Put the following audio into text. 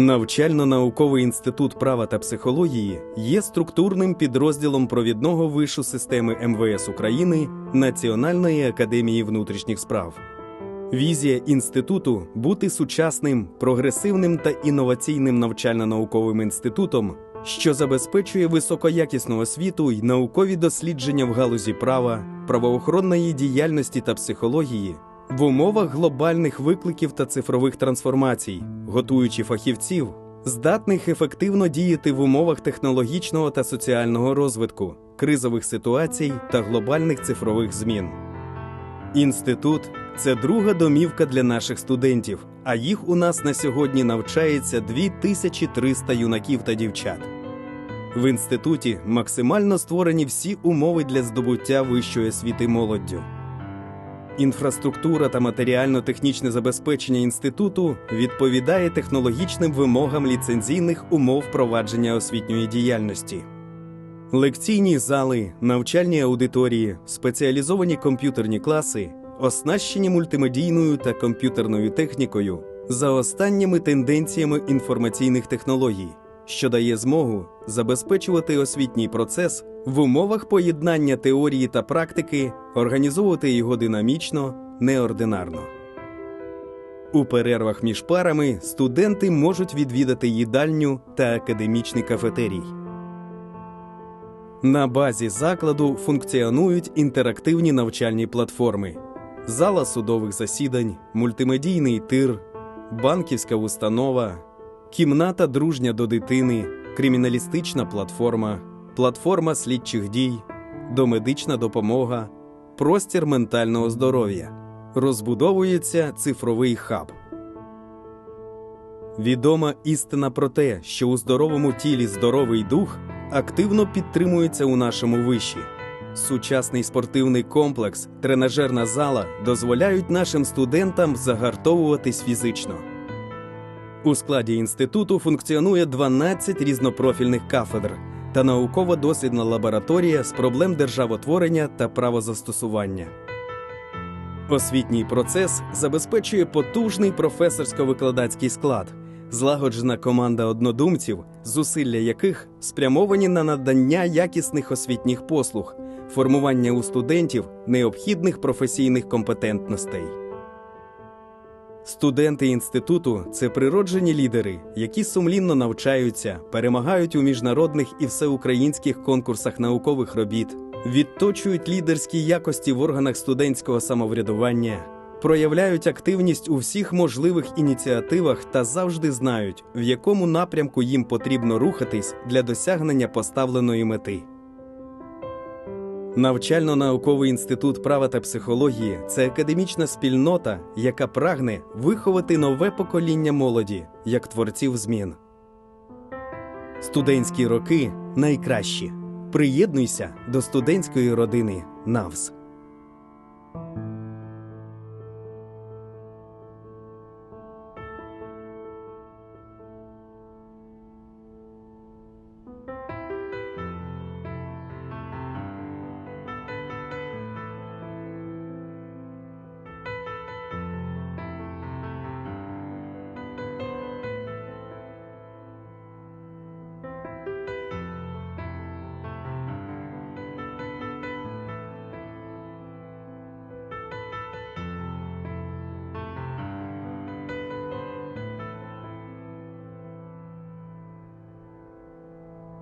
Навчально-науковий інститут права та психології є структурним підрозділом провідного вишу системи МВС України Національної академії внутрішніх справ. Візія інституту бути сучасним, прогресивним та інноваційним навчально-науковим інститутом, що забезпечує високоякісну освіту й наукові дослідження в галузі права, правоохоронної діяльності та психології в умовах глобальних викликів та цифрових трансформацій, готуючи фахівців, здатних ефективно діяти в умовах технологічного та соціального розвитку, кризових ситуацій та глобальних цифрових змін. Інститут це друга домівка для наших студентів, а їх у нас на сьогодні навчається 2300 юнаків та дівчат. В інституті максимально створені всі умови для здобуття вищої освіти молоддю. Інфраструктура та матеріально-технічне забезпечення інституту відповідає технологічним вимогам ліцензійних умов провадження освітньої діяльності. Лекційні зали, навчальні аудиторії, спеціалізовані комп'ютерні класи, оснащені мультимедійною та комп'ютерною технікою за останніми тенденціями інформаційних технологій, що дає змогу забезпечувати освітній процес в умовах поєднання теорії та практики, організовувати його динамічно, неординарно. У перервах між парами студенти можуть відвідати їдальню та академічний кафетерій. На базі закладу функціонують інтерактивні навчальні платформи, зала судових засідань, мультимедійний тир, банківська установа, кімната дружня до дитини, криміналістична платформа, платформа слідчих дій, домедична допомога, простір ментального здоров'я. Розбудовується цифровий хаб. Відома істина про те, що у здоровому тілі здоровий дух активно підтримується у нашому виші. Сучасний спортивний комплекс, тренажерна зала дозволяють нашим студентам загартовуватись фізично. У складі інституту функціонує 12 різнопрофільних кафедр та науково-дослідна лабораторія з проблем державотворення та правозастосування. Освітній процес забезпечує потужний професорсько-викладацький склад, злагоджена команда однодумців, зусилля яких спрямовані на надання якісних освітніх послуг, формування у студентів необхідних професійних компетентностей. Студенти інституту це природжені лідери, які сумлінно навчаються, перемагають у міжнародних і всеукраїнських конкурсах наукових робіт, відточують лідерські якості в органах студентського самоврядування, проявляють активність у всіх можливих ініціативах та завжди знають, в якому напрямку їм потрібно рухатись для досягнення поставленої мети. Навчально-науковий інститут права та психології це академічна спільнота, яка прагне виховати нове покоління молоді як творців змін. Студентські роки найкращі. Приєднуйся до студентської родини НАВС.